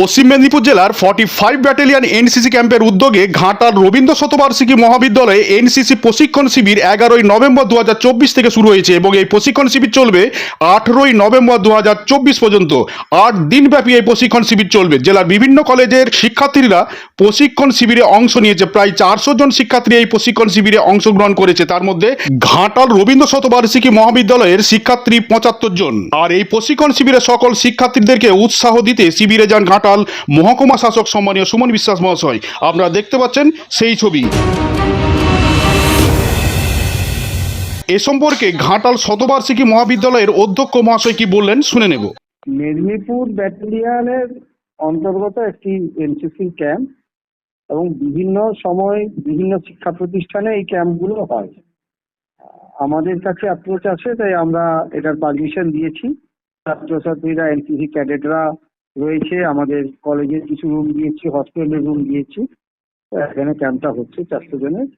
পশ্চিম মেদিনীপুর জেলার forty five battalion NCC ক্যাম্পের উদ্যোগে ঘাটাল রবীন্দ্র শতবার্ষিকী মহাবিদ্যালয়ে এনসিসি প্রশিক্ষণ শিবির এগারোই নভেম্বর দু হাজার চব্বিশ থেকে শুরু হয়েছে এবং এই প্রশিক্ষণ শিবির চলবে আঠেরোই নভেম্বর দু হাজার চব্বিশ পর্যন্ত। আট দিনব্যাপী এই প্রশিক্ষণ শিবির চলবে। জেলার বিভিন্ন কলেজের শিক্ষার্থীরা প্রশিক্ষণ শিবিরে অংশ নিয়েছে। প্রায় চারশো জন শিক্ষার্থী এই প্রশিক্ষণ শিবিরে অংশগ্রহণ করেছে। তার মধ্যে ঘাটাল রবীন্দ্র শতবার্ষিকী মহাবিদ্যালয়ের শিক্ষার্থী পঁচাত্তর জন। আর এই প্রশিক্ষণ শিবিরে সকল শিক্ষার্থীদেরকে উৎসাহ দিতে শিবিরে যান ঘাটাল মহকুমা শাসক সম্মানীয় সুমন বিশ্বাস মহাশয়। আপনারা দেখতে পাচ্ছেন সেই ছবি। এ সম্পর্কে ঘাটাল শতবার্ষিকী মহাবিদ্যালয়ের অধ্যক্ষ মহাশয় কি বললেন শুনে নেব। মেদিনীপুর ব্যাটালিয়নের অন্তর্গত একটি এনসিসি ক্যাম্প এবং বিভিন্ন সময় বিভিন্ন শিক্ষা প্রতিষ্ঠানে এই ক্যাম্পগুলো হয়। আমাদের কাছে অ্যাপ্রোচ আছে তাই আমরা এটার পারমিশন দিয়েছি। ছাত্রছাত্রীরা, এনসিসি ক্যাডেটরা রয়েছে আমাদের কলেজের কিছু রুম দিয়েছি হস্টেলের রুম দিয়েছি। এখানে ক্যাম্পটা হচ্ছে চারশো জনের।